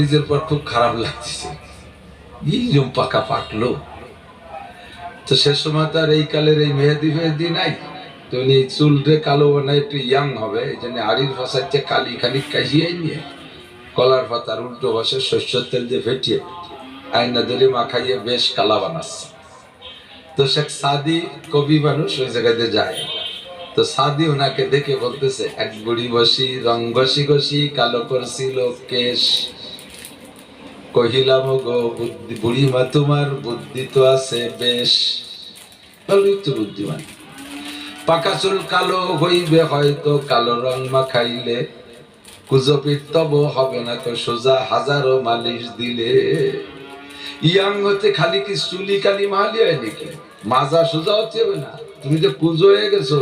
নিজের পর খুব খারাপ লাগতেছে এইরকম পাকা পাকলো। তো সে সময় তো আর এই কালের এই মেহেদি ফেহেদি নাই। তো উনি চুলরে কালো বানায় একটু ইয়াং হবে, এই জন্য হাড়ির ফাঁসাচ্ছে কালি খালি কাশিয়ে নিয়ে কলার পাতার উল্টো বসে শস্যর তেল দিয়ে ফেটিয়ে আয়না ধরে মাখাইয়ে বেশ কালা বানাচ্ছে। তো শেখ সাদি কবি মানুষ, ওই জায়গাতে যায়। তো সাদি ওনাকে দেখে বলতেছে, এক বুড়ি বসি, রং ঘষি ঘষি, কালো করছিল কেশ কহিলাম গো বুদ্ধি, বুড়িমা, তোমার বুদ্ধি তো আছে বেশ। ভালোই তো বুদ্ধিমান। পাকা চুল কালো হইবে হয়তো, কালো রং মাখাইলে। কুজপির তব হবে না তো সোজা হাজারো মালিশ দিলে। ইয়াং হতে খালি কি চুলি কালি মালি হয় নাকি? মাজা সোজা হচ্ছে হবে না। তুমি যে কুজো হয়ে গেছো,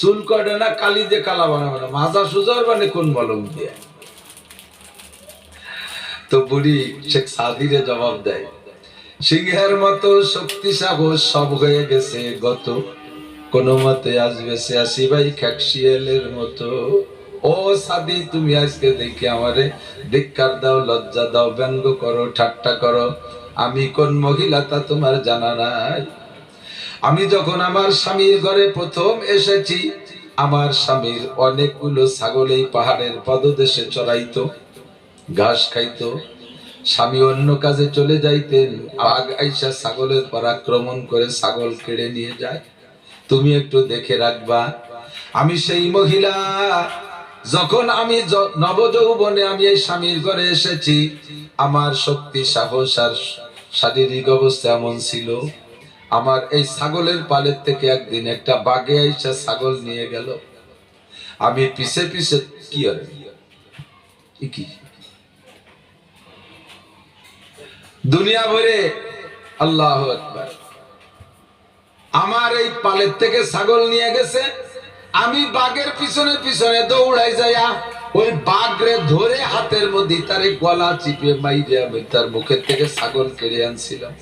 চুল কটে না কালি দিয়ে কালা বানাবে না। মাজা সোজা হবে না কোন মলম দিয়ে? তো বুড়ি শেখ সাদিরে জবাব দেয়। সিংহের মতো শক্তি সাহস সব হয়ে গেছে গত। কোন মতে আসবে সে আসি ভাই খ্যাকশিয়ালের মতো। ও সাদি, তুমি আজকে দেখি আমারে ধিক্কার দাও, লজ্জা দাও, ব্যঙ্গ করো, ঠাট্টা করো। আমি কোন মহিলা তা তোমার জানা নাই। আমি যখন আমার স্বামীর ঘরে প্রথম এসেছি, আমার স্বামীর অনেকগুলো ছাগল এই পাহাড়ের পদদেশে চড়াইতো। ঘাস খাইতো। স্বামী অন্য কাজে চলে যাইতেন। আগ আইসা ছাগলের পর আক্রমণ করে ছাগল কেড়ে নিয়ে যায়। তুমি একটু দেখে রাখবা, আমি সেই মহিলা। যখন আমি নবযৌবনে আমি এই স্বামীর ঘরে এসেছি, আমার শক্তি, সাহস আর শারীরিক অবস্থা এমন ছিল। আমার এই ছাগলের পালের থেকে একদিন একটা বাগে আইসা ছাগল নিয়ে গেল। আমি পিছে পিছে, কি এ কি? দুনিয়া ভরে আল্লাহ আমার এই পালের থেকে ছাগল নিয়ে গেছে, আমি বাঘের পিছনে পিছনে দৌড়াই যাইয়া ওই বাঘরে ধরে হাতের মধ্যে তার গলা চিপে মাইরে আমি তার মুখের থেকে ছাগল কেড়ে আনছিলাম।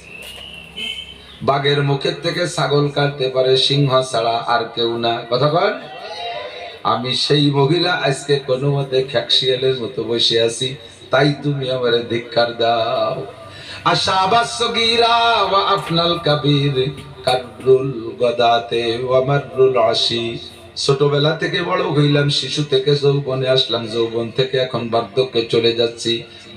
বাঘের মুখের থেকে ছাগল কাটতে পারে সিংহ ছাড়া আর কেউ না। কথা বল আমি সেই মহিলা, আজকে কোনো মতে খ্যাকশিয়ালের মতো বসে আছি, তাই তুমি আমার ধিক্কার দাও। আফনাল গদাতে ছোটবেলা থেকে বড় হইলাম, শিশু থেকে যৌবনে আসলাম, যৌবন থেকে এখন বার্ধক্যে চলে যাচ্ছি।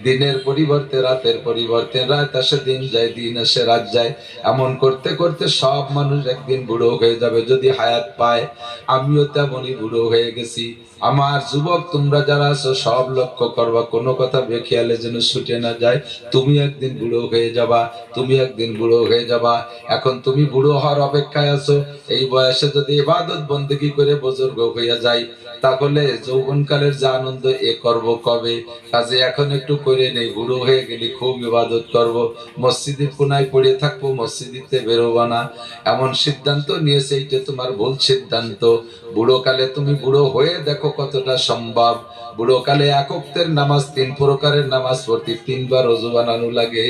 দিনের পরিবর্তে, রাতের পরিবর্তে। রাত আসে, দিন যায়, দিন আসে, রাত যায়। এমন করতে করতে সব মানুষ একদিন বুড়ো হয়ে যাবে। যদি হায়াত পায়, আমিও তেমনই বুড়ো হয়ে গেছি। আমার যুবক, তোমরা যারা আছো, সব লক্ষ্য করবা। কোনো কথা বেখেয়ালে যেন ছুটে না যায়। তুমি একদিন বুড়ো হয়ে যাবা, তুমি একদিন বুড়ো হয়ে যাবা। এখন তুমি বুড়ো হওয়ার অপেক্ষায় আছো। এই বয়সে যদি ইবাদত বন্দেগি করে বুজুর্গ হইয়া যাই, তাহলে যৌবনকালের যে আনন্দ এ করব কবে? কাজে এখন একটু করে নেই, বুড়ো হয়ে গেলে খুব ইবাদত করব। মসজিদের কোনায় পড়ে থাকব মসজিদিতে বেরোবা না। এমন সিদ্ধান্ত নিয়েছে, এইটা তোমার ভুল সিদ্ধান্ত। বুড়ো কালে তুমি বুড়ো হয়ে দেখো কতটা সম্ভব। বুড়ো কালে একক্তের নামাজ, তিন প্রকারের নামাজ পড়তে তিনবার অজু বানানো লাগে।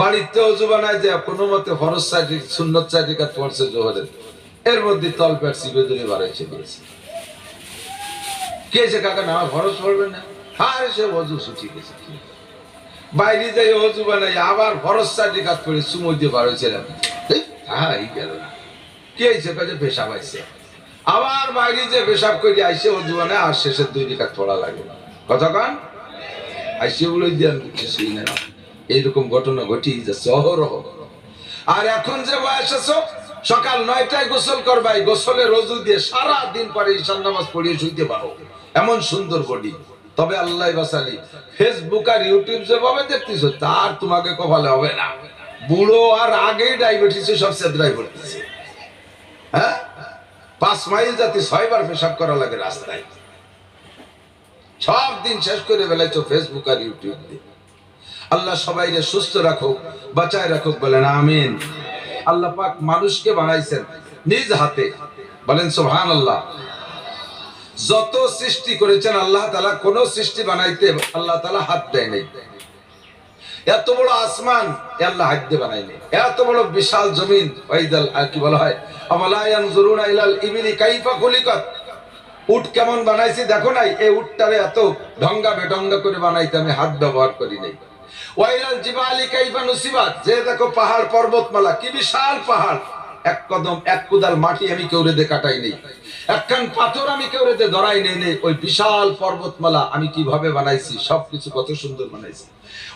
বাড়িতে অজু বানায় যে কোনো মতে ফরজ সুন্নত সাইডি কাজ পড়ছে জোহরের। এর মধ্যে তল পেট সিবে ধরে বাড়াইছে দিয়েছে কে সে কাকা না ফরজ পড়বে না? আর সে অজু ছুটি গেছে বাইরে যাই, অজু বানাই, আবার ফরজ সাইডি কাজ করে সুমই দিয়ে বাড়াইছিলাম হ্যাঁ গেল না। কে এসে কাজে পেশাব আইছে? আবার বাইরে যে পেশাব করে, আইসে অজু আর শেষের দুই রেখাত পড়া লাগে কতক্ষণ আইসে বলে দিয়ে কিছুই না। এইরকম ঘটনা ঘটিয়ে যাচ্ছে, অহরহ। আর এখন যে বয়স আছো সকাল নয়টায় গোসল করবাই গোসলে রজু দিয়ে সারা দিন পরে ঈশান নামাজ পড়িয়ে শুইতে পারো। এমন সুন্দর বডি। তবে আল্লাহ বাসালি ফেসবুক আর ইউটিউব যেভাবে দেখতেছো, তার তোমাকে কপালে হবে না। বুড়ো আর আগেই ডায়াবেটিসে সব সেদ্রাই পড়তেছে হ্যাঁ? পাঁচ মাইল যাতে ছয়বার পেশাব করা লাগে রাস্তায়। সব দিন শেষ করে বেলাইছো ফেসবুক আর ইউটিউব দিয়ে। আল্লাহ সবাইকে সুস্থ রাখুক, বাঁচায় রাখুক, বলেন আমিন। আল্লাহ পাক মানুষকে বানাইছেন নিজ হাতে। বলেন সুবহান আল্লাহ যত সৃষ্টি করেছেন, আল্লাহ তালা কোন সৃষ্টি বানাইতে আল্লাহ তালা হাত দেয় নাই। এত বড় আসমান আল্লাহ হাত দিয়ে বানাইনি এত বড় বিশাল জমিন কি বলা হয় উট কেমন বানাইছি দেখো নাই, এই উটটারে এত ঢঙ্গা বেঢঙ্গা করে বানাইতে আমি হাত ব্যবহার করি নাই। ওয়াইলাল জিবালি কাইফা নুসিবাত। যে দেখো পাহাড় পর্বতমালা, কি বিশাল পাহাড়। এক কদম, এক মাটি আমি কেউ রেদে কাটাই নেই। একখান পাথর আমি কেউ রেদে ধরাই নেই নেই। ওই বিশাল পর্বতমালা আমি কীভাবে বানাইছি? সবকিছু কত সুন্দর বানাইছি।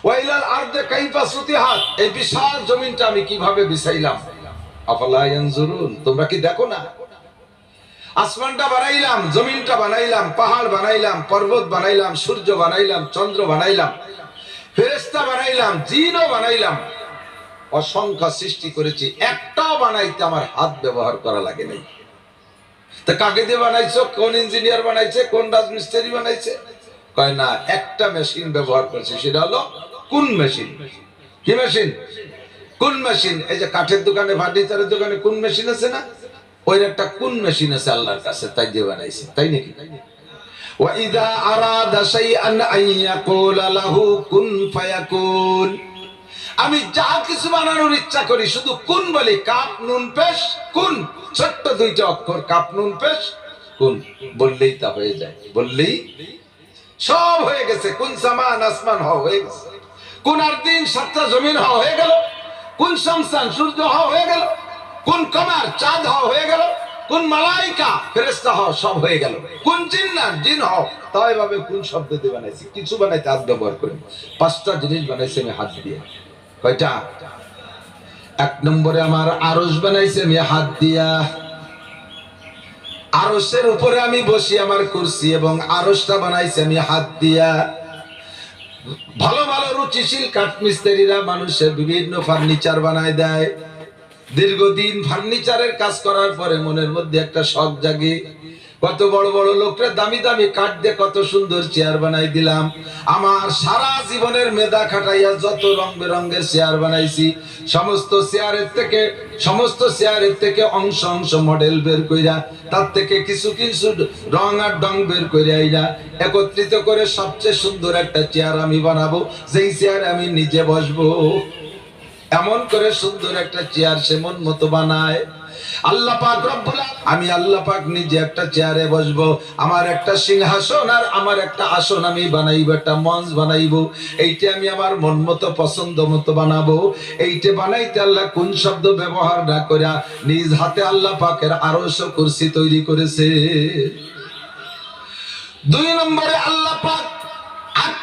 ওয়াইলাল আরদে কাইফা এই বিশাল জমিনটা আমি কীভাবে বিছাইলাম? আফালা তোমরা কি দেখো না? আসমানটা বানাইলাম, জমিনটা বানাইলাম, পাহাড় বানাইলাম, পর্বত বানাইলাম, সূর্য বানাইলাম, চন্দ্র বানাইলাম। ফেরেস্তা বানাইলাম, জিনও বানাইলাম। অসংখ্য সৃষ্টি করেছি, একটাও বানাইতে আমার হাত ব্যবহার করা লাগে নাই। তা কাকে দিয়ে বানাইছো? কোন ইঞ্জিনিয়ার বানাইছে? কোন রাজমিস্ত্রি বানাইছে? কয়, না, একটা মেশিন ব্যবহার করছে, সেটা হলো কোন মেশিন? কি মেশিন? কোন মেশিন? এই যে কাঠের দোকানে, ফার্নিচারের দোকানে কোন মেশিন আছে না? ওই একটা কোন মেশিন আছে আল্লাহর কাছে, তাই দিয়ে বানাইছে, তাই নাকি? وَإِذَا أَرَادَ شَيْئًا أَن يَقُولَ لَهُ كُن فَيَكُونُ আমি যা কিছু বানানোর ইচ্ছা করি শুধু কোন বলি কাপ নুন পেশ কোন ছোট্ট দুইটা অক্ষর কাপ নুন পেশ কোন বললেই তা হয়ে যায় বললেই সব হয়ে গেছে কোন সামান আসমান হওয়া হয়ে গেছে কোন আর দিন সাতটা জমিন হওয়া হয়ে গেল কোন শামসান সূর্য হওয়া হয়ে গেল কোন কমার চাঁদ হওয়া হয়ে গেল কোন মালাইকা ফেরেস্তা হও সব হয়ে গেল। কোন জিন্নার জিন হও। তাই ভাবে কোন শব্দ দিয়ে বানাইছি? কিছু বানাইতে হাত ব্যবহার করি। পাঁচটা জিনিস বানাইছি আমি হাত দিয়ে। কয়টা? এক নম্বরে আমার আরস বানাইছে আমি হাত দিয়া। আরসের উপরে আমি বসি আমার কুরসি এবং আরসটা বানাইছে আমি হাত দিয়া। ভালো ভালো রুচিশীল কাঠমিস্ত্রিরা মানুষের বিভিন্ন ফার্নিচার বানায় দেয়। দীর্ঘদিন ফার্নিচারের কাজ করার পরে মনের মধ্যে একটা শখ জাগে। কত বড় বড় লোকরা দামি দামি কাঠ দিয়ে কত সুন্দর চেয়ার বানাই দিলাম। আমার সারা জীবনের মেধা খাটাইয়া যত রং বেরঙ্গের চেয়ার বানাইছি, সমস্ত চেয়ারের থেকে, সমস্ত চেয়ারের থেকে অংশ অংশ মডেল বের কইরা, তার থেকে কিছু কিছু রং আর ডং বের করে আইরা, একত্রিত করে সবচেয়ে সুন্দর একটা চেয়ার আমি বানাবো। যেই চেয়ারে আমি নিজে বসবো। এমন করে সুন্দর একটা চেয়ার সে মন মতো বানায়। আল্লাহ পাক আমি আল্লাহ পাক নিজে একটা চেয়ারে বসবো, আমার একটা সিংহাসন আর আমার একটা আসন আমি বানাইবো, একটা মঞ্চ বানাইবো। এইটা আমি আমার মন মতো, পছন্দ মতো বানাবো। এইটা বানাইতে আল্লাহ কোন শব্দ ব্যবহার না করে নিজ হাতে আল্লাহ পাকের আরশ কুরসি তৈরি করেছে। দুই নম্বরে আল্লাহ পাক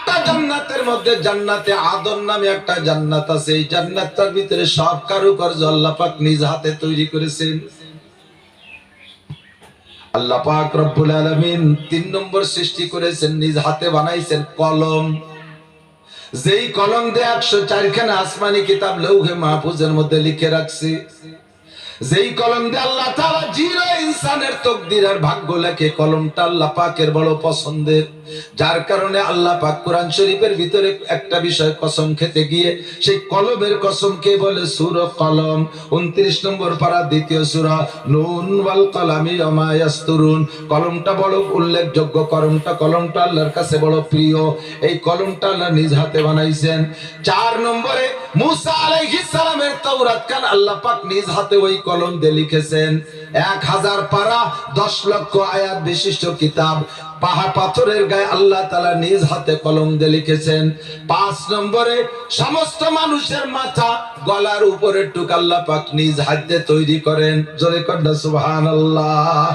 আটটা জান্নাতের মধ্যে জান্নাতে আদর নামে একটা জান্নাত আছে। এই জান্নাতটার ভিতরে সব কারুকার্য আল্লাহ পাক নিজ হাতে তৈরি করেছেন। রব্বুল তিন নম্বর সৃষ্টি করেছেন, নিজ হাতে বানাইছেন কলম। যেই কলম দিয়ে একশো চারখানা আসমানি কিতাব লৌহে মাহফুজের মধ্যে লিখে রাখছি। যেই কলম দিয়ে আল্লাহ জিরো ইনসানের তকদির আর ভাগ্য লেখে, কলমটা আল্লাহ পাকের বড় পছন্দের। যার কারণে আল্লাহ পাক কোরআন শরীফের ভিতরে একটা বিষয় কসম খেতে গিয়ে, সেই কলমের কসমকে বলে সূরা কলম। 29 নম্বর পারা দ্বিতীয় সূরা, নুন ওয়াল কলামি ওমা ইয়াসতুরুন। কলমটা বড় উল্লেখযোগ্য, কলমটা কলমটা আল্লাহর কাছে বড় প্রিয়। এই কলমটা আল্লাহ নিজ হাতে বানাইছেন। চার নম্বরে, মুসা আলাইহিস সালামের তাওরাত কান আল্লাহ পাক নিজ হাতে ওই কলম দিয়ে লিখেছেন। এক হাজার পারা দশ লক্ষ আয়াত বিশিষ্ট কিতাব। পাহা পাথরের গায়ে আল্লাহ তালা নিজ হাতে কলম দিয়ে লিখেছেন। পাঁচ নম্বরে, সমস্ত মানুষের মাথা গলার উপরে টুক আল্লাহ পাক নিজ হাতে তৈরি করেন। জোরে কন্যা সুবহান আল্লাহ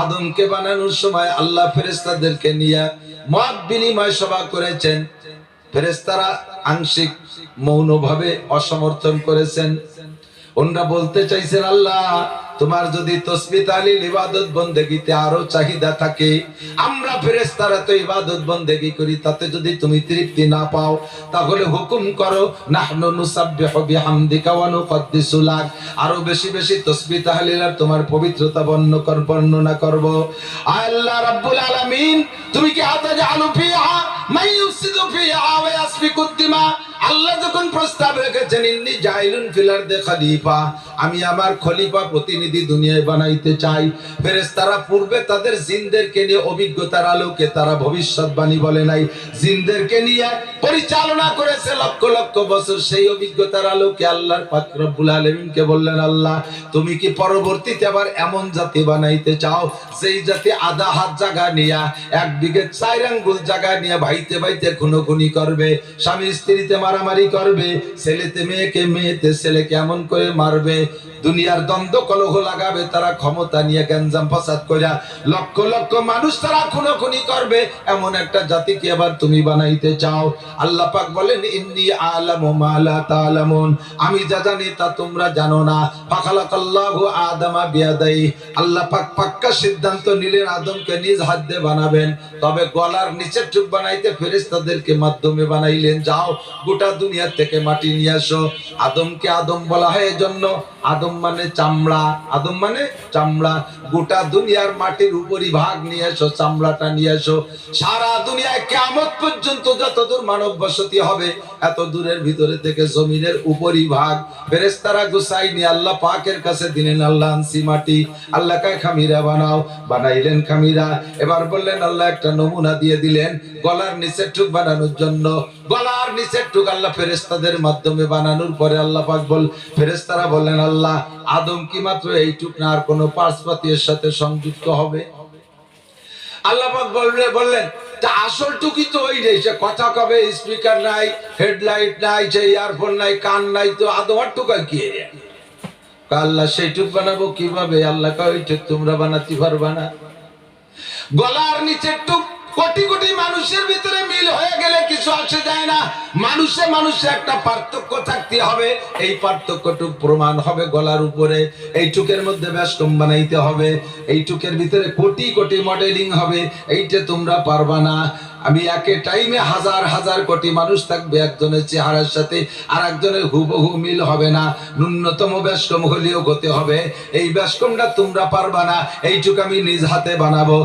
আদমকে বানানোর সময় আল্লাহ ফেরেস্তাদেরকে নিয়ে মত বিনিময় সভা করেছেন। ফেরেস্তারা আংশিক মৌনভাবে অসমর্থন করেছেন। ওনরা বলতে চাইছেন, আল্লাহ তোমার যদি তসবি তালিল ইবাদত বন্দেগিতে আরও চাহিদা থাকে, আমরা ফেরেশতারা তো ইবাদত বন্দেগি করি, তাতে যদি তুমি তৃপ্তি না পাও, তাহলে হুকুম করো, নাহনু নুসাব্বিহু বিহামদিকা ওয়া নুকদ্দিসু লাক। আরও বেশি বেশি তসবি তাহলিল আর তোমার পবিত্রতা বর্ণ কর, বর্ণনা করব। আল্লাহ রাব্বুল আলামিন, তুমি কি আতাজালু ফিহা? ইউসিদু ফিহা ওয়া ইয়াসফিকু দিমা? আল্লাহ যখন প্রস্তাব রেখেছেন, ইন্নি জাইলুন ফিলার দে খলিফা আমি আমার খলিফা প্রতিনিধি দুনিয়ায় বানাইতে চাই। ফেরেশতারা পূর্বে তাদের জিনদেরকে নিয়ে অভিজ্ঞতার আলোকে তারা ভবিষ্যৎবাণী বলে নাই। জিনদেরকে নিয়ে পরিচালনা করেছে লক্ষ লক্ষ বছর। সেই অভিজ্ঞতার আলোকে আল্লাহর পাক রব্বুল আলামিনকে বললেন, আল্লাহ, তুমি কি পরবর্তীতে আবার এমন জাতি বানাইতে চাও? সেই জাতি আধা হাত জায়গা নিয়া, এক বিঘে চার আঙ্গুল জায়গা নিয়ে ভাইতে ভাইতে খুনোখুনি করবে। স্বামী স্ত্রীতে মারামারি করবে, ছেলেতে মেয়েকে মেয়েতে ছেলে কেমন করে মারবে, দুনিয়ার দ্বন্দ্ব কলহ লাগাবে, তারা ক্ষমতা নিয়ে গ্যাঞ্জাম ফাসাদ কইরা লক্ষ লক্ষ মানুষ তারা খুনোখুনি করবে, এমন একটা জাতিকে আবার তুমি বানাইতে চাও। আল্লাহ পাক বলেন, ইন্নি আলামু মা লা তাআলামুন। আমি যা জানি তা তোমরা জানো না। ফাখালাকাল্লাহু আদামা বিয়াদাই। আল্লাহ পাক পাক্কা সিদ্ধান্ত নিলেন, আদমকে নিজ হাত দিয়ে বানাবেন। তবে গলার নিচের চুপ বানাইতে ফেরেশতাদেরকে মাধ্যমে বানাইলেন। যাও, গোটা দুনিয়া থেকে মাটি নিয়ে আসো। আদমকে আদম বলা হয় এজন্য। আদম মানে চামড়া, আদম মানে চামড়া। গোটা দুনিয়ার মাটির উপরই ভাগ নিয়ে এসো, চামড়াটা নিয়ে এসো। সারা দুনিয়ায় কেমন পর্যন্ত যতদূর মানব বসতি হবে, এত দূরের ভিতরে থেকে জমিনের উপরই ভাগ ফেরেশতারা গুসাই নিয়ে আল্লাহ পাকের কাছে দিলেন, আল্লাহ আনসি মাটি, আল্লাহ কায়, খামিরা বানাও। বানাইলেন খামিরা। এবার বললেন, আল্লাহ একটা নমুনা দিয়ে দিলেন, গলার নিচের টুক বানানোর জন্য। গলার নিচের টুক আল্লাহ ফেরেস্তাদের মাধ্যমে বানানোর পরে আল্লাহ পাক বল ফেরেস্তারা বললেন আল্লাহ আদম কি মাত্র এইটুক না আর কোনো পার্সপাতির সাথে সংযুক্ত হবে? আল্লাহ বললে, বললেন, তা আসল টুকি তো ওই রে, সে কথা কবে? স্পিকার নাই, হেডলাইট নাই, সে ইয়ারফোন নাই, কান নাই, তো আদম আর টুকা কি আল্লাহ, সেইটুক বানাবো কীভাবে? আল্লাহ কয় ওইটুক তোমরা বানাতে পারবা না। গলার নিচের টুক কোটি কোটি মানুষের ভিতরে মিল হয়ে গেলে কিছু আসে যায় না। মানুষে মানুষে একটা পার্থক্য থাকতে হবে। এই পার্থক্যটুক প্রমাণ হবে গলার উপরে। এই টুকের মধ্যে ব্যাসকম বানাইতে হবে। এই টুকের ভিতরে কোটি কোটি মডেলিং হবে। এইটা তোমরা পারবা না। আমি একে টাইমে হাজার হাজার কোটি মানুষ থাকবে। একজনের চেহারার সাথে আর একজনের হুবহু মিল হবে না। ন্যূনতম ব্যাসকম হলেও হতে হবে। এই ব্যাসকমটা তোমরা পারবা না। এইটুকু আমি নিজ হাতে বানাবো।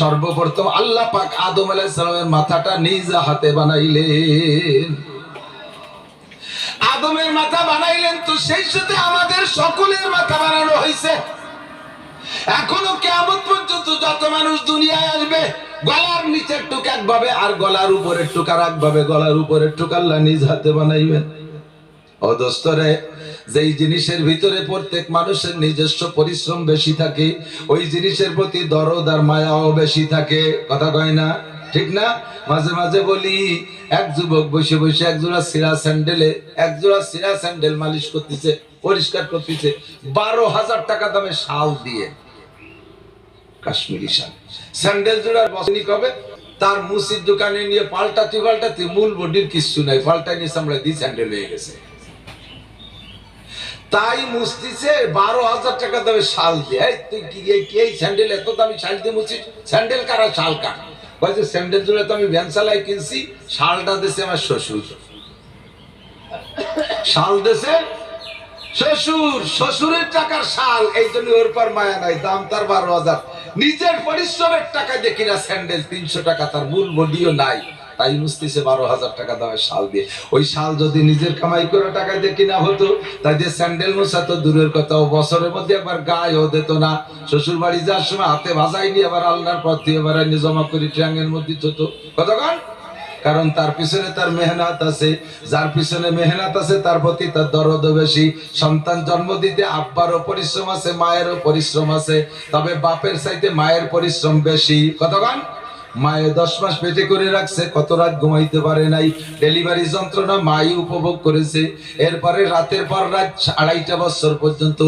সর্বপ্রথম আল্লাহ পাক আদম আলাইহিস সালামের মাথাটা নিজ হাতে বানাইলেন। আদমের মাথা বানাইলেন তো সেই সাথে আমাদের সকলের মাথা বানানো হয়েছে এখনও কেমন পর্যন্ত যত মানুষ দুনিয়ায় আসবে, গলার নিচের টুক একভাবে আর গলার উপরের টুক একভাবে, গলার উপরের টুক নিজ হাতে বানাইবেন। অদস্তরে যেই জিনিসের ভিতরে প্রত্যেক মানুষের নিজস্ব পরিশ্রম বেশি থাকে, ওই জিনিসের প্রতি দরদ আর মায়াও বেশি থাকে। কথা কয় না? ঠিক না? মাঝে মাঝে বলি, এক যুবক বসে বসে এক জোড়া সিরা স্যান্ডেলে, এক জোড়া সিরা স্যান্ডেল মালিশ করতেছে। পরিষ্কার করতেছে, বারো হাজার টাকা দামে শাল দিয়ে। কাশ্মীরি শাল। স্যান্ডেল জোড়ার বসনি কবে? তার মুসির দোকানে নিয়ে পাল্টাতে পাল্টাতে মূল বডির কিচ্ছু নাই পাল্টা নিয়ে আমরা দি স্যান্ডেল হয়ে গেছে। তাই মুস্তিছে বারো হাজার টাকা দামে শাল দিয়ে। তুই কি এই- স্যান্ডেল এত দামি শাল দিয়ে মুছিস? স্যান্ডেল কারা, শাল কার? বলছে স্যান্ডেল জোড়া তো আমি ভ্যান কিনছি, শালটা দেশে আমার শ্বশুর। শাল দেশে শ্বশুর, শ্বশুরের টাকার শাল, এই জন্য ওর পর মায়া নাই, দাম তার বারো হাজার। নিজের পরিশ্রমের টাকা দিয়ে কিনা স্যান্ডেল তিনশো টাকা, তার মূল বডিও নাই। তাই মুস্তিছে বারো হাজার টাকা দামের শাল দিয়ে। ওই শাল যদি নিজের কামাই করে টাকা দিয়ে কিনা হতো, তাই যে স্যান্ডেল মোছা তো দূরের কথা, ও বছরের মধ্যে একবার গায়েও দিত না। শ্বশুর বাড়ি যাওয়ার সময় হাতে ভাজাইনি আবার আল্লাহর পথ দিয়ে এবার জমা করি ট্রাঙ্গের মধ্যে তো কতক্ষণ কারণ তার পিছনে তার মেহনত আছে। যার পিছনে মেহনত আছে, তার প্রতি তার দরদ বেশি। সন্তান জন্ম দিতে আব্বারও পরিশ্রম আছে, মায়েরও পরিশ্রম আছে। তবে বাপের চাইতে মায়ের পরিশ্রম বেশি। কতক্ষণ মায়ে দশ মাস পেটে করে রাখছে, কত রাত ঘুমাইতে পারে নাই। ডেলিভারি যন্ত্রণা মাই উপভোগ করেছে। এরপরে রাতের পর রাত আড়াইটা বছর পর্যন্ত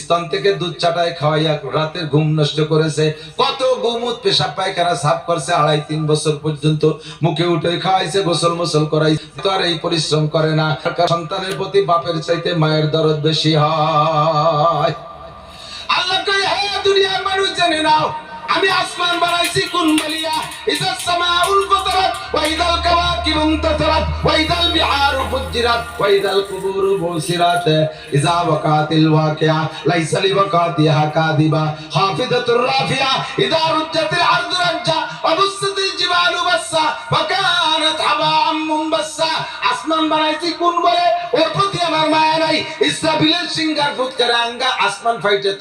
স্তন থেকে দুধ চাটায় খাওয়াইয়া রাতের ঘুম নষ্ট করেছে। কত গুমুত পেশাব পায়খানা সাফ করছে আড়াই তিন বছর পর্যন্ত। মুখে উঠে খাওয়াইছে, গোসল মোসল করাই তো আর এই পরিশ্রম করে না। সন্তানের প্রতি বাপের চাইতে মায়ের দরদ বেশি হয়। আল্লাহ দুনিয়ার মানুষ জেনে নাও। আমি আসমান বানাইছি কোন বলিয়া? ইজাস সামাউল ফাতারাত, ওয়া ইদাল কাওয়াকিবু ইনতাসারাত ওয়া ইদাল বিহারু ফুজ্জিরাত, ওয়া ইদাল কুবুরু বুসিরাত ইজা ওয়াকাতিল ওয়াকিয়া, লাইসা লিওয়াকাতিহা কাদিবা হাফিজাতুর রাফিয়া ইদা রুজ্জাতিল আরদু রাজ্জা অবস্থিতিল জিবালু বাসসা ফাকানাত হাবাআম মুনবাসসা আসমান বানাইছি কোন বলে? ওর প্রতি আমার মায়া নাই। ইসরাফিলের সিঙ্গার আঙ্গা আসমান ফাইটে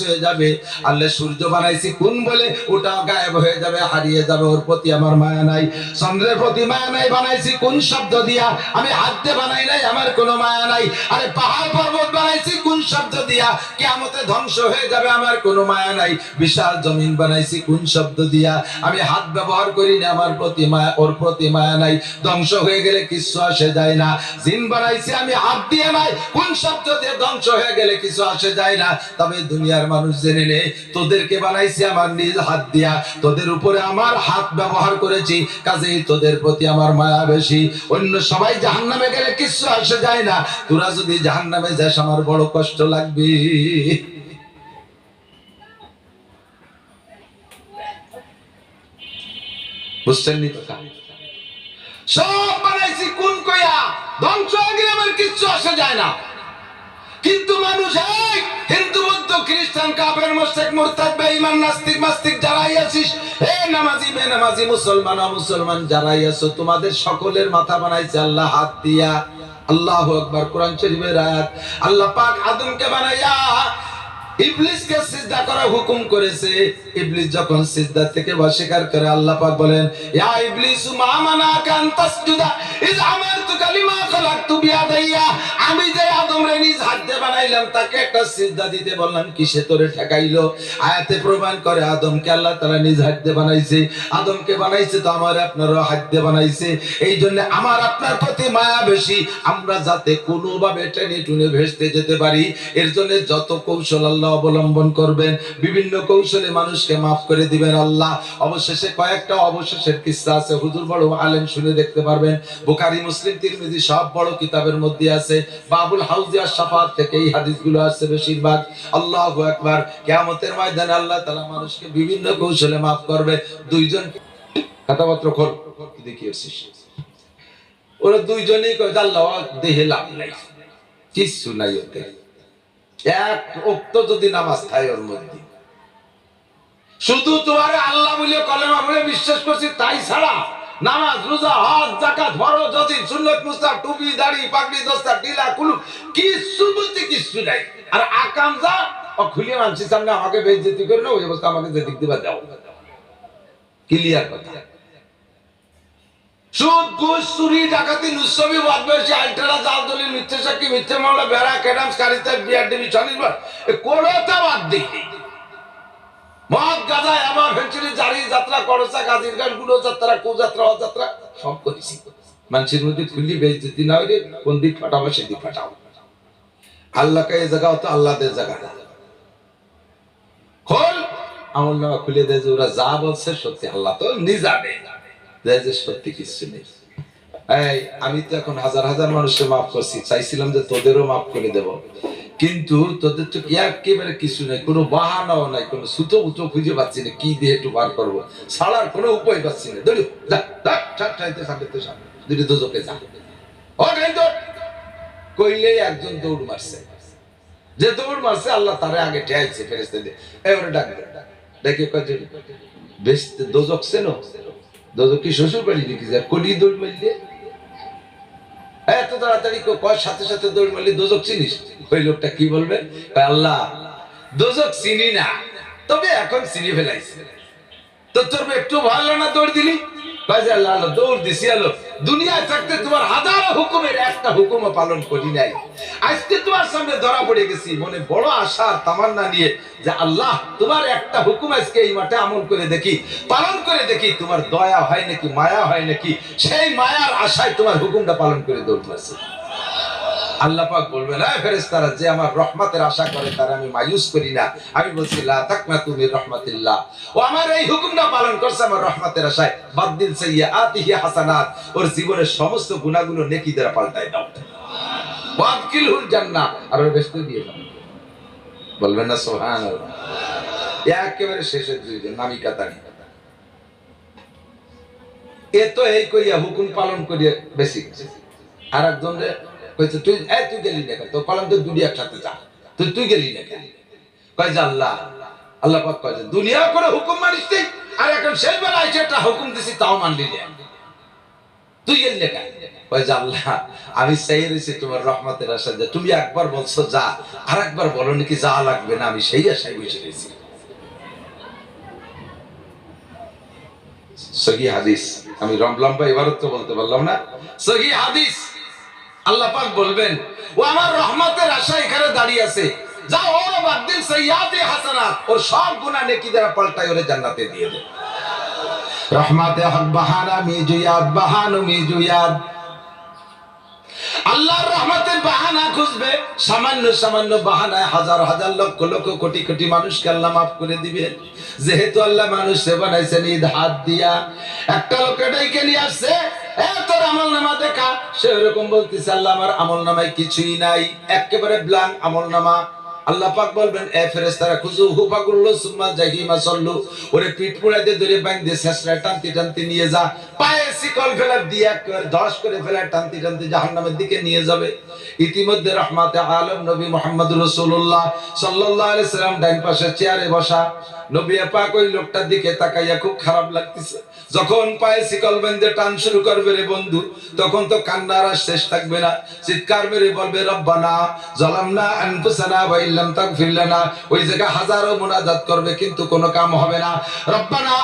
হয়ে যাবে। আল্লাহ সূর্য বানাইছি কোন বলে? ওটা গায়েব হয়ে যাবে, হারিয়ে যাবে। ওর প্রতি আমার মায়া নাই। চন্দ্রের প্রতি মায়া নাই, বানাইছি কোন শব্দ দিয়া? আমি হাত বানাই নাই, আমার কোনো মায়া নাই। আরে পাহাড় পর্বত বানাইছি কোন শব্দ দিয়া? কিয়ামতে ধ্বংস হয়ে যাবে, আমার কোনো মায়া নাই। বিশাল জমিন বানাইছি কোন শব্দ দিয়া? আমি হাত ব্যবহার করি না, আমার প্রতি মায়া ওর প্রতি মায়া নাই। ধ্বংস হয়ে গেলে কিছু আসে যায় না। জিন বানাইছি আমি হাত দিয়ে নাই, কোন শব্দ দিয়ে ধ্বংস হয়ে গেলে কিছু আসে যায় না। তবে দুনিয়ার মানুষ জেনে নে, তোদেরকে বানাইছি আমার নিজ হাত দিয়া। তোদের উপরে আমার হাত ব্যবহার করেছি, কাজেই তোদের প্রতি আমার মায়া বেশি। অন্য সবাই জাহান্নামে গেলে কিছু আসে যায় না। তোরা যদি জাহান্নামে যাস, আমার বড় কষ্ট লাগবে। বুঝছেন নি কথা? সব বানাইছি কোন কইয়া ধ্বংস কিচ্ছু আসা যায় না। কিন্তু মানুষ এক, হিন্দু, বৌদ্ধ, খ্রিস্টান কাপের মোশেক মোরতাদ, বেঈমান, নাস্তিক, মাস্তিক যারাই আছিস নামাজি বে নামাজি মুসলমান মুসলমান যারাই আছো, তোমাদের সকলের মাথা বানাইছে আল্লাহ হাত দিয়া। আল্লাহ আকবার, কোরআন শরীফের আয়াত। আল্লাহ পাক আদমকে বানাইয়া ইবলিসকে সিজদা করার হুকুম করেছে। ইবলিস যখন সিজদা থেকে করে আল্লাহ পাক বলেন, ইয়া মা তাসজুদা, ইজ আমি যে আদম রে নিজ হাত বানাইলাম, তাকে একটা সিজদা দিতে বললাম তোরে ঠেকাইলো? আয়াতে প্রমাণ করে আদমকে আল্লাহ তাআলা নিজ বানাইছে। আদমকে বানাইছে তো আমার আপনারও হাত বানাইছে। এই জন্য আমার আপনার প্রতি মায়া বেশি। আমরা যাতে কোনোভাবে টেনে টুনে ভেসতে যেতে পারি। এর জন্য যত কৌশল আল্লাহ অবলম্বন করবেন। বিভিন্ন কৌশলে মানুষকে মাফ করে দিবেন আল্লাহ। অবশেষে কয়েকটা অবশেষের কিস্সা আছে। হুজুর বড় আলেম শুনে দেখতে পারবেন। বুখারী, মুসলিম, তিরমিজি সব বড় কিতাবের মধ্যে আছে। বাবুল হাউজিয়া শাফাত থেকে এই হাদিসগুলো আসছে বেশিরভাগ। আল্লাহু আকবার। কিয়ামতের ময়দানে আল্লাহ তাআলা মানুষকে বিভিন্ন কৌশলে মাফ করবে। দুইজন কথাবার্তা খোল। দেখিয়েছিস ওরা দুইজনেই কয়, আল্লাহ, দেহে লাভ নাই। কিচ্ছু নাই ওতে এক উক্ত যদি নামাজ খায় ওর মধ্যে। শুধু তোমার আল্লাহ বলে কলেমা বলে বিশ্বাস করছি, তাই ছাড়া নামাজ, রোজা, হজ জাকাত ফরজ যদি সুন্নত মুস্তাক টুপি, দাড়ি, পাগড়ি, দস্তা, টিলা, কুলু, কিচ্ছু বলতে কিচ্ছু নাই। আর আকাম যা, ও খুলিয়ে মানছি, সামনে আমাকে বেইজ্জতি করে না ওই অবস্থা আমাকে যে দিক দিবা দাও। ক্লিয়ার কথা। সুদ, ঘুষ, চুরি, ডাকাতি আলটারা জাল মিথ্যে সাক্ষী, মিথ্যে মামলা, বেড়া ক্যাডামস কারিতা বিয়ার ডিবি কোনোটা বাদ দিই আমার জারি, যাত্রা, করসা, গাজিরগুলো যাত্রা কো যাত্রা অ সব করেছি। মানুষের মধ্যে খুললি বেইজ্জতি না হইলে কোন দিক ফাটাবো সেদিক ফাটাও আল্লাহকে এই জায়গা হতো আল্লাহদের জায়গা। খোল, আমল নামা খুলে দেয় যে ওরা যা বলছে, সত্যি আল্লাহ তো নিজানে আমি তো এখন হাজার হাজার মানুষকে মাফ করছি, চাইছিলাম যে তোদেরও মাফ করে দেব। কিন্তু তোদের তো একেবারে কিছু নেই, কোনো বাহানাও নাই, কোনো সুতো খুঁজে পাচ্ছি না, কি দিয়ে একটু বার করব? ছাড়ার কোনো উপায় পাচ্ছি না। কইলেই একজন দৌড় মারছে। যে দৌড় মারছে, আল্লাহ তারে আগে ঠেয়াইছে ফেরেস্তে কি শ্বশুর বাড়ি যা কলি দৌড় মারলে এত তাড়াতাড়ি কয় সাথে সাথে দৌড় মারলি দোজক চিনিস? ওই লোকটা কি বলবে? আল্লাহ, দোজক চিনি না, তবে এখন চিনি ফেলাইছে। তো তোর একটু ভালো না দৌড় দিলি? আল্লাহ তোমার একটা আমল করে দেখি, পালন করে দেখি, তোমার দয়া হয় নাকি, মায়া হয় নাকি, সেই মায়ার আশায় তোমার হুকুমটা পালন করে দৌড় মারছে আল্লাহ পাক বলবেন হ্যাঁ ফেরেশতারা, যে আমার রহমতের আশা করে, তারা আমি মায়ুস করি না। আমি বলছি তুমি রহমাতিল্লাহ। ও আমার এই হুকুমটা পালন করছে আমার রহমতের আশায়। বাদদিন সাইয়্যাতিহি হাসানাত, ওর জীবনের সমস্ত গুনাহগুলো নেকি দ্বারা পাল্টাই দাও জান্নাহ, আর ওর বেহেশতে দিয়ে দাও। বলবেন না একেবারে শেষের দুইজন নামি কাতারি এ তো এই কইয়া হুকুম পালন করিয়া বেশি। আর একজন তুই এই তুই গেলি না কেন? তো একসাথে যা। তুই তুই গেলি না কেন? আল্লাহ আল্লাহ পাক দুনিয়া করে হুকুম মানিস তুই আর এখন বেলা একটা হুকুম দিছি, তাও মানলি না। তুই লেখা ওই যে, আল্লাহ, আমি সেই রয়েছি তোমার রহমতের আশা যে তুমি একবার বলছো যা, আর একবার বলো নাকি যা লাগবে না, আমি সেই আশায় বসে রয়েছি। সহি হাদিস। আমি রম লম্বা এবারও তো বলতে পারলাম না। সহি হাদিস। আল্লাহ পাক বলবেন, ও আমার রহমতের আশা এখানে দাঁড়িয়ে আছে। যা ওর বাদ্দিন সৈয়াদে হাসানাত, ওর সব গুনাহ নেকি দ্বারা পাল্টাই ওরে জান্নাতে দিয়ে দেয় রহমাতে হক বাহানা মিজুয়াদ বাহানু মিজুয়াদ আল্লাহর রহমতের বাহানা খুঁজবে। সামান্য সামান্য বাহানায় হাজার হাজার লক্ষ লক্ষ কোটি কোটি মানুষকে আল্লাহ মাফ করে দিবেন যেহেতু আল্লাহ মানুষে বানাইছেন ঈদ হাত দিয়া। একটা লোকে ডেকে নিয়ে আসছে আমল নামা দেখা। সে ওরকম বলতেছে, আল্লাহ, আমার আমল নামায় কিছুই নাই। একেবারে ব্লাঙ্ক আমল নামা। আল্লাহ পাক বলবেন, এ ফেরেশতারা সুম্মা জাহিমা সল্লু। ওরে পিঠ পুড়াইতে ধরে টানতে টানতে নিয়ে যা। পায়ে শিকল ফেলা দিয়ে একবার ধস করে ফেলা টানতে টানতে জাহান্নামের দিকে নিয়ে যাবে। ইতিমধ্যে রহমাতে আলম নবী মোহাম্মদ রাসূলুল্লাহ সাল্লাল্লাহু আলাইহি সাল্লাম ডাইন পাশে চেয়ারে বসা নবী ওই লোকটার দিকে তাকাইয়া খুব খারাপ লাগতেছে। যখন পায়ে শিকল বেঁধে টান শুরু করবে রে বন্ধু, তখন তো কান্নার আর শেষ থাকবে না। চিৎকার মেরে বলবে, রব্বানা আনফুসানা ওয়া ইল্লাম ওই হাজারো মুনাজাত করবে, কিন্তু কোনো কাম হবে না। রব্বানা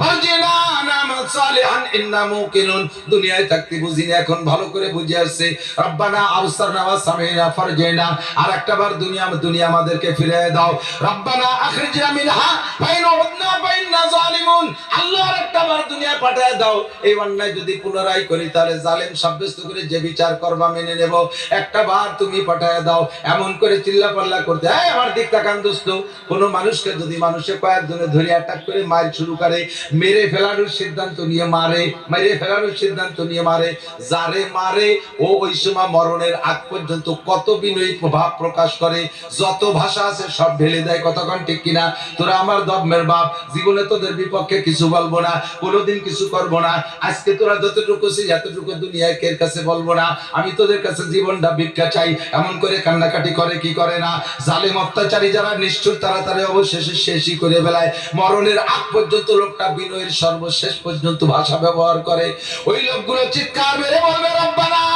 ফারজিনা নামাল সালিহান, ইন্না দুনিয়ায় থাকতে বুঝিনি, এখন ভালো করে বুঝে আসছে। রব্বানা ফারজিনা। আর দুনিয়া দুনিয়া আমাদেরকে দাও। রব্বানা আখরিজনা মিনহা, ফাইন উদনা জালিমুন। আল্লাহ আর দুনিয়া দাও। এই অন্যায় যদি পুনরায় করি, তাহলে জালেম সাব্যস্ত করে যে বিচার করবা মেনে নেব। তুমি পাঠায় দাও। এমন করে চিল্লা পাল্লা করতে আমার দিক তাকান দোস্ত কোনো মানুষকে যদি মানুষে কয়েকজনে ধরে অ্যাটাক করে মার শুরু করে, মেরে ফেলানোর সিদ্ধান্ত নিয়ে মারে মেরে ফেলানোর সিদ্ধান্ত নিয়ে মারে, যারে মারে, ও ওই সময় মরণের আগ পর্যন্ত কত বিনয়ী প্রভাব প্রকাশ করে, যত ভাষা আছে সব ঢেলে দেয় কতক্ষণ ঠিক কিনা? তোরা আমার দমের বাপ, জীবনে তোদের বিপক্ষে কিছু বলব না, কোনোদিন কিছু করব না, আজকে তোরা যতটুকু ছিস এতটুকু দুনিয়ায় কের কাছে বলব না? আমি তোদের কাছে জীবনটা ভিক্ষা চাই, এমন করে কান্নাকাটি করে কি করে না? জালেম অত্যাচারী যারা নিষ্ঠুর, তারা তারা অবশেষে শেষই করে বেলায় মরণের আগ পর্যন্ত লোকটা বিনয়ের সর্বশেষ পর্যন্ত ভাষা ব্যবহার করে। ওই লোকগুলো চিৎকার মেরে বলবে রব্বানা!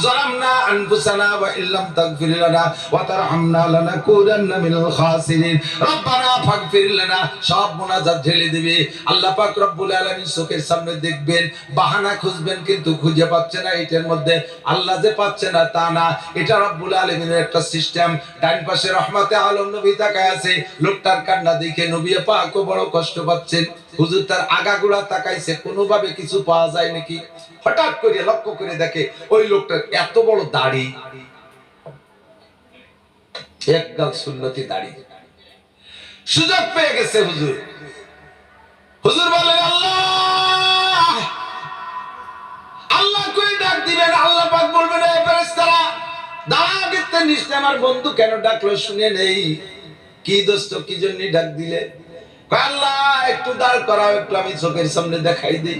ظلمنا أنفسنا وإن لم تغفر لنا وترحمنا لنكونن من الخاسرين ربنا فاغفر لنا সব মোনাজাত ঢেলে দিবে আল্লাহ পাক রব্বুল আলামিন চোখের সামনে দেখবেন বাহানা খুঁজবেন কিন্তু খুঁজে পাচ্ছে না এটার মধ্যে আল্লাহ যে পাচ্ছে না তা না এটা রব্বুল আলামিনের একটা সিস্টেম ডান পাশে রহমাতে আলম নবী তাকায় আছে লোকটার কান্না দেখে নবী পাকও বড় কষ্ট পাচ্ছেন হুজুর তার আগাগুলা তাকাইছে কোনোভাবে কিছু পাওয়া যায় নাকি হঠাৎ করে লক্ষ্য করে দেখে ওই লোকটার এত বড় দাড়ি। এক গাল সুন্নতি দাড়ি। সুযোগ পেয়ে গেছে হুজুর। হুজুর বলেন আল্লাহ! আল্লাহ কই ডাক দিবেন? আল্লাহ পাক বলবেন এই দাঁড়া গেতে নিশ্চয় আমার বন্ধু কেন ডাকলো শুনে নেই? কি দোস্ত, কি জন্য ডাক দিলে? আল্লাহ, একটু দাঁড় করাও, একটু আমি চোখের সামনে দেখাই দিই।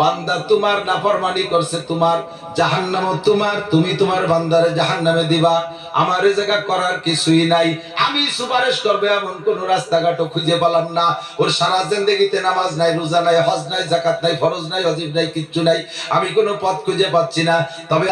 বান্দা তোমার নাফরমানি করছে, তোমার জাহান্নাম তোমার, তুমি তোমার বান্দারে জাহান্নামে দিবা। আমার জায়গা করার কিছুই নাই। আমি সুপারিশ করবে, এমন কোন রাস্তাঘাটও খুঁজে পেলাম না। ওর সারা জিন্দগিতে নামাজ নাই, রোজা নাই, হজ নাই জাকাত নাই, ফরজ নাই, অজিব নাই, কিচ্ছু নাই। আমি কোনো পথ খুঁজে পাচ্ছি না। তবে